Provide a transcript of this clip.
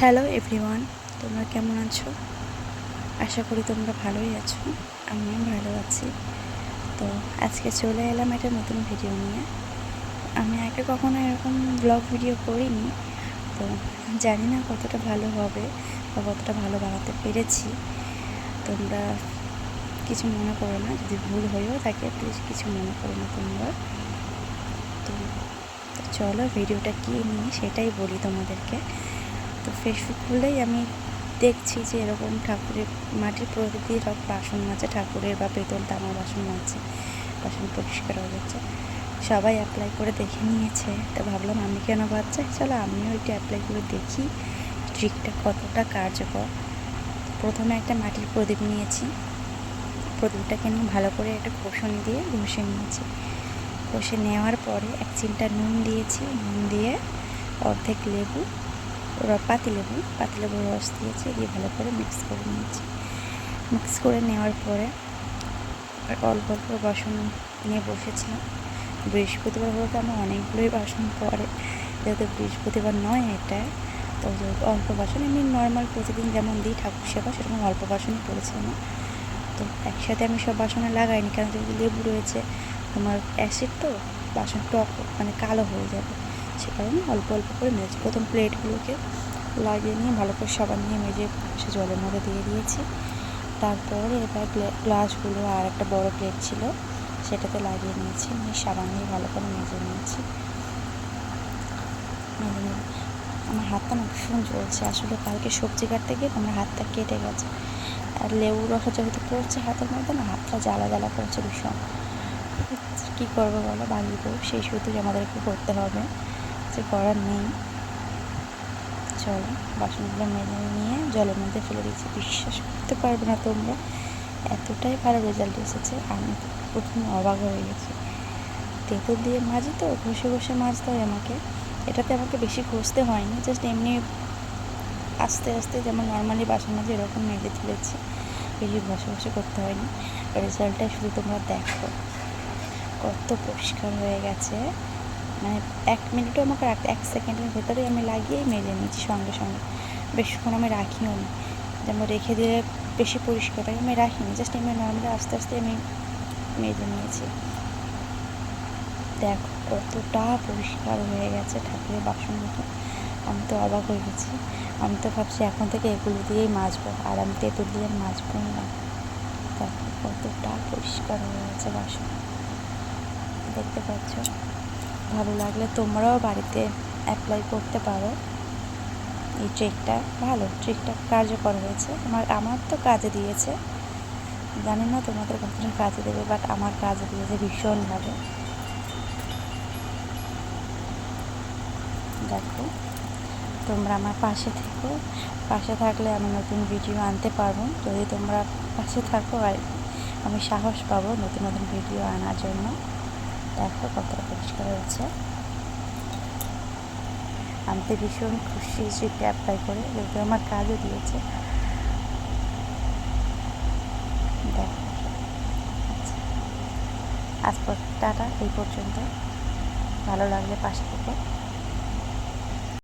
Hello everyone তোমরা কেমন আছো? আশা করি তোমরা ভালোই আছো। আমিও ভালো আছি। তো আজকে চলে এলাম একটা নতুন ভিডিও নিয়ে। আমি আগে কখনো এরকম ব্লগ ভিডিও করিনি। তো জানি না কতটা ভালো হবে বা কতটা ভালো বানাতে পেরেছি। তোমরা কিছু মনে করো না। যদি ভুল হয়েও থাকে প্লিজ কিছু মনে করো না তোমরা। তো চলো ভিডিওটা কী নিয়ে সেটাই বলি তোমাদেরকে। তো ফেসবুক খুললেই আমি দেখছি যে এরকম ঠাকুরের মাটির প্রকৃতির বাসন মাজে, ঠাকুরের বা পেতল তামার বাসন মাজছে বাসন পরিষ্কার হয়ে যাচ্ছে সবাই অ্যাপ্লাই করে দেখে নিয়েছে। তো ভাবলাম আমি কেন যাই চলো আমিও একটু অ্যাপ্লাই করে দেখি ট্রিকটা কতটা কার্যকর। প্রথমে একটা মাটির প্রদীপ নিয়েছি। প্রদীপটাকে নিয়ে ভালো করে একটা ঘষণি দিয়ে ঘষে নিয়েছি। ঘষে নেওয়ার পরে এক চিমটা নুন দিয়েছি। নুন দিয়ে অর্ধেক লেবু র- পাতিলেবু পাতিলেবুর রস দিয়েছি, দিয়ে ভালো করে মিক্স করে নিয়েছি। মিক্স করে নেওয়ার পরে অল্প অল্প বাসন নিয়ে বসেছিলাম। বৃহস্পতিবার বলতে আমার অনেকগুলোই বাসন পড়ে। যেহেতু বৃহস্পতিবার নয় এটা, তো অল্প বাসন, এমনি নর্মাল প্রতিদিন যেমন দিই ঠাকুর সেবা, সেরকম অল্প বাসনই পড়েছে আমার তো একসাথে আমি সব বাসনে লাগাইনি, কারণ যেহেতু লেবু রয়েছে তোমার অ্যাসিড তো বাসন টক মানে কালো হয়ে যাবে। সে কারণে অল্প অল্প করে মেজেছি প্রথম প্লেটগুলোকে লাগিয়ে নিয়ে ভালো করে সাবান নিয়ে মেজে সে জলের মধ্যে দিয়ে দিয়েছি। তারপর এবার গ্লাসগুলো আর একটা বড় প্লেট ছিল, সেটাতে লাগিয়ে নিয়েছি, নিয়ে সাবান দিয়ে ভালো করে মেজে নিয়েছি। মেজে নিয়ে, আমার হাতটা না ভীষণ জ্বলছে, আসলে কালকে সবজি কাটতে গিয়ে আমার হাতটা কেটে গেছে। আর লেবু রসা যেহেতু পড়ছে হাতের মধ্যে না, হাতটা জ্বালা জ্বালা করছে ভীষণ। কী করব বলো বউ, সেই শুধু আমাদেরকে করতে হবে। যে করার নেই। চলো, বাসনগুলো মেজে নিয়ে জলের মধ্যে ফেলে দিয়েছি। বিশ্বাস করতে পারবে না তোমরা। এতটাই ভালো রেজাল্ট এসেছে, আমি তো প্রথমে অবাক হয়ে গেছি। তেঁতুল দিয়ে মাজি তো, ঘষে ঘষে মাজতে হয় আমাকে। এটাতে আমাকে বেশি ঘষতে হয়নি জাস্ট এমনি আস্তে আস্তে যেমন নর্মালি বাসন মাঝে এরকম মেজে তুলেছি, বেশি ঘষে ঘষে করতে হয়নি। রেজাল্টটা শুধু তোমরা দেখো। কত পরিষ্কার হয়ে গেছে। মানে এক মিনিটও আমাকে রাখতে, এক সেকেন্ডের ভেতরেই আমি লাগিয়েই মেজে নিয়েছি সঙ্গে সঙ্গে। বেশিক্ষণ আমি রাখিও নি। যেমন রেখে দিলে বেশি পরিষ্কার হয়, আমি রাখিনি জাস্ট আমি নর্মালি আস্তে আস্তে আমি মেজে নিয়েছি। দেখো কতটা পরিষ্কার হয়ে গেছে ঠাকুরের বাসনগুলো আমি তো অবাক হয়ে গেছি। আমি তো ভাবছি এখন থেকে এগুলো দিয়েই মাজবো, আর আমি তেঁতুল দিয়ে মাজবো না। দেখো কতটা পরিষ্কার হয়ে গেছে বাসন। দেখতে পাচ্ছ? ভালো লাগলে তোমরাও বাড়িতে অ্যাপ্লাই করতে পারো। এই ট্রিকটা ভালো ট্রিকটা কার্যকর হয়েছে। আমার আমার তো কাজে দিয়েছে। জানি না তোমাদের কতটা কাজে দেবে বাট আমার কাজে দিয়েছে ভীষণভাবে। দেখো, তোমরা আমার পাশে থেকো। পাশে থাকলে আমি নতুন ভিডিও আনতে পারব। যদি তোমরা পাশে থাকো, আর আমি সাহস পাবো নতুন নতুন ভিডিও আনার জন্য। দেখো কতটা পরিষ্কার হয়েছে। আমি তো ভীষণ খুশি সেটা অ্যাপ্লাই করে যেহেতু আমার কাজও দিয়েছে। দেখো। আচ্ছা। আজ টাটা, এই পর্যন্ত। ভালো লাগলে পাশে থেকে।